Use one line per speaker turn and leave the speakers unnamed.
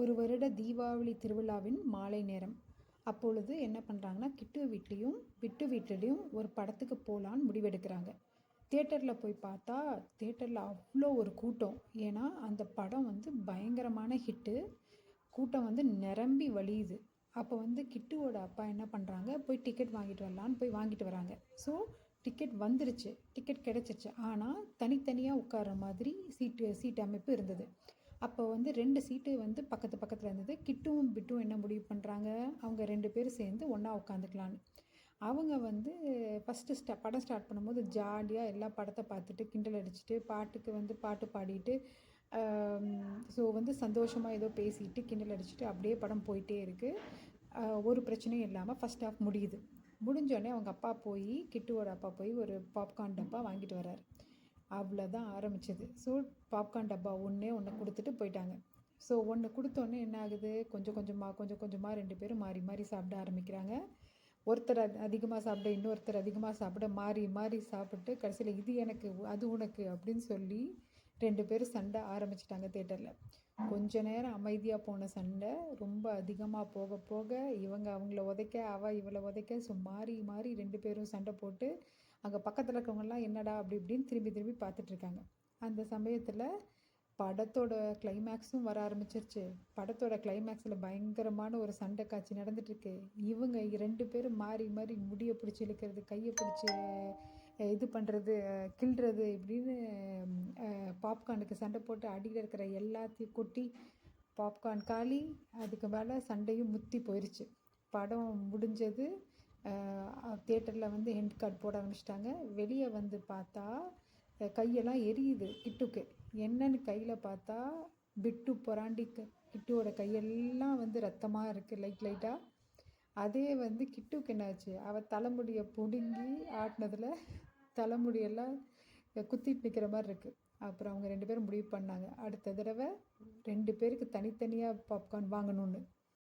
ஒரு வருட தீபாவளி திருவிழாவின் மாலை நேரம் அப்பொழுது என்ன பண்ணுறாங்கன்னா கிட்டு வீட்லேயும் விட்டு வீட்டிலையும் ஒரு படத்துக்கு போகலான்னு முடிவெடுக்கிறாங்க தேட்டரில் போய் பார்த்தா தேட்டரில் அவ்வளோ ஒரு கூட்டம் ஏன்னா அந்த படம் வந்து பயங்கரமான ஹிட்டு கூட்டம் வந்து நிரம்பி வழியுது அப்போ வந்து கிட்டுவோட அப்பா என்ன பண்ணுறாங்க போய் டிக்கெட் வாங்கிட்டு வரலான்னு போய் வாங்கிட்டு வராங்க ஸோ டிக்கெட் வந்துருச்சு டிக்கெட் கிடச்சிருச்சு ஆனால் தனித்தனியாக உட்கார்ற மாதிரி சீட்டு சீட் அமைப்பு இருந்தது அப்போ வந்து ரெண்டு சீட்டு வந்து பக்கத்து பக்கத்தில் இருந்தது கிட்டும் பிட்டும் என்ன முடிவு பண்ணுறாங்க அவங்க ரெண்டு பேரும் சேர்ந்து ஒன்றா உட்காந்துக்கலான்னு அவங்க வந்து ஃபஸ்ட்டு ஸ்டா படம் ஸ்டார்ட் பண்ணும்போது ஜாலியாக எல்லா படத்தை பார்த்துட்டு கிண்டல் அடிச்சுட்டு பாட்டுக்கு வந்து பாட்டு பாடிட்டு ஸோ வந்து சந்தோஷமாக ஏதோ பேசிட்டு கிண்டல் அடிச்சுட்டு அப்படியே படம் போயிட்டே இருக்குது ஒரு பிரச்சனையும் இல்லாமல் ஃபஸ்ட் ஆஃப் முடியுது முடிஞ்சோடனே அவங்க அப்பா போய் கிட்டுவோட அப்பா போய் ஒரு பாப்கார்ன் டப்பா வாங்கிட்டு வர்றாரு ஆப்பில் தான் ஆரம்பித்தது ஸோ பாப்கார்ன் டப்பா ஒன்றே ஒன்று கொடுத்துட்டு போயிட்டாங்க ஸோ ஒன்று கொடுத்தோன்னே என்ன ஆகுது கொஞ்சம் கொஞ்சமாக கொஞ்சம் கொஞ்சமாக ரெண்டு பேரும் மாறி மாறி சாப்பிட ஆரம்பிக்கிறாங்க ஒருத்தர் அதிகமாக சாப்பிட இன்னொருத்தர் அதிகமாக சாப்பிட மாறி மாறி சாப்பிட்டு கடைசியில் இது எனக்கு அது உனக்கு அப்படின்னு சொல்லி ரெண்டு பேரும் சண்டை ஆரம்பிச்சிட்டாங்க தேட்டரில் கொஞ்ச நேரம் அமைதியாக போன சண்டை ரொம்ப அதிகமாக போக போக இவங்க அவங்கள உதைக்க அவள் இவளை உதைக்க ஸோ மாறி மாறி ரெண்டு பேரும் சண்டை போட்டு அங்கே பக்கத்தில் இருக்கவங்கலாம் என்னடா அப்படி இப்படின்னு திரும்பி திரும்பி பார்த்துட்ருக்காங்க அந்த சமயத்தில் படத்தோட கிளைமேக்ஸும் வர ஆரம்பிச்சிருச்சு படத்தோட கிளைமேக்ஸில் பயங்கரமான ஒரு சண்டை காட்சி நடந்துட்டுருக்கு இவங்க ரெண்டு பேரும் மாறி மாறி முடியை பிடிச்சி இழுக்கிறது கையை பிடிச்சி இது பண்ணுறது கிள்றது இப்படின்னு பாப்கார்னுக்கு சண்டை போட்டு அடியில் இருக்கிற எல்லாத்தையும் கொட்டி பாப்கார்ன் காலி அதுக்கு மேலே சண்டையும் முத்தி போயிடுச்சு படம் முடிஞ்சது தேட்டரில் வந்து ஹெண்ட் கார்டு போட ஆரம்பிச்சிட்டாங்க வெளியே வந்து பார்த்தா கையெல்லாம் எரியுது கிட்டுக்கு என்னன்னு கையில் பார்த்தா பிட்டு பொறாண்டி கிட்டுவோட கையெல்லாம் வந்து ரத்தமாக இருக்குது லைட் லைட்டாக அதே வந்து கிட்டுக்கு என்னாச்சு அவள் தலைமுடியை பிடுங்கி ஆட்டினதில் தலைமுடியெல்லாம் குத்திட்டு நிற்கிற மாதிரி இருக்குது அப்புறம் அவங்க ரெண்டு பேரும் முடிவு பண்ணாங்க அடுத்த தடவை ரெண்டு பேருக்கு தனித்தனியாக பாப்கார்ன் வாங்கணும்னு